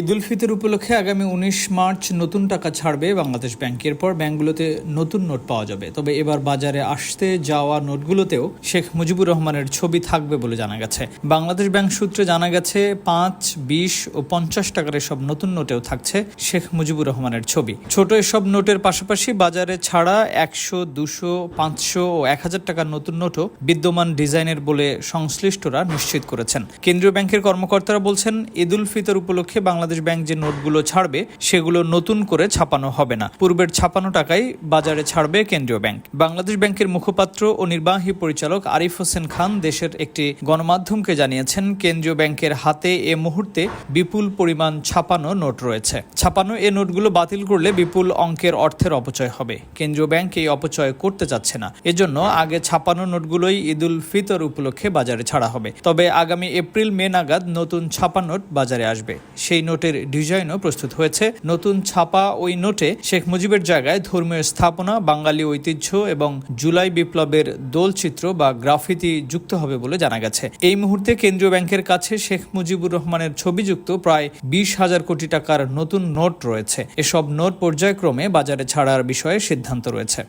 ঈদ উল ফিতর উপলক্ষে আগামী উনিশ মার্চ নতুন টাকা ছাড়বে বাংলাদেশ ব্যাংক। এরপর ব্যাংকগুলোতে নতুন নোট পাওয়া যাবে। তবে এবার বাজারে আসতে যাওয়া নোটগুলোতেও শেখ মুজিবুর রহমানের ছবি থাকবে বলে জানা গেছে। বাংলাদেশ ব্যাংক সূত্রে জানা গেছে, পাঁচ, বিশ ও পঞ্চাশ টাকার এসব নতুন নোটেও থাকছে শেখ মুজিবুর রহমানের ছবি। ছোট এসব নোটের পাশাপাশি বাজারে ছাড়া একশো, দুশো, পাঁচশো ও এক হাজার টাকার নতুন নোটও বিদ্যমান ডিজাইনের বলে সংশ্লিষ্টরা নিশ্চিত করেছেন। কেন্দ্রীয় ব্যাংকের কর্মকর্তারা বলছেন ঈদ উল ফিতর উপলক্ষে বাংলাদেশ ব্যাংক যে নোটগুলো ছাড়বে, সেগুলো নতুন করে ছাপানো হবে না। পূর্বের ছাপানো টাকাই বাজারে ছাড়বে কেন্দ্রীয় ব্যাংক। বাংলাদেশ ব্যাংকের মুখপাত্র ও নির্বাহী পরিচালক আরিফ হোসেন খান দেশের একটি গণমাধ্যমকে জানিয়েছেন, কেন্দ্রীয় ব্যাংকের হাতে এ মুহূর্তে বিপুল পরিমাণ ছাপানো নোট রয়েছে। ছাপানো এ নোটগুলো বাতিল করলে বিপুল অঙ্কের অর্থের অপচয় হবে। কেন্দ্রীয় ব্যাংক এই অপচয় করতে চাচ্ছে না। এজন্য আগে ছাপানো নোটগুলোই ঈদ উল ফিতর উপলক্ষে বাজারে ছাড়া হবে। তবে আগামী এপ্রিল মে নাগাদ নতুন ছাপা নোট বাজারে আসবে। সেই নোটের ডিজাইনও প্রস্তুত হয়েছে। নতুন ছাপা ওই নোটে শেখ মুজিবের জায়গায় ধর্মীয় স্থাপনা, বাঙালি ঐতিহ্য এবং জুলাই বিপ্লবের দোলচিত্র বা গ্রাফিতি যুক্ত হবে বলে জানা গেছে। এই মুহূর্তে কেন্দ্রীয় ব্যাংকের কাছে শেখ মুজিবুর রহমানের ছবিযুক্ত প্রায় বিশ হাজার কোটি টাকার নতুন নোট রয়েছে। এসব নোট পর্যায়ক্রমে বাজারে ছাড়ার বিষয়ে সিদ্ধান্ত রয়েছে।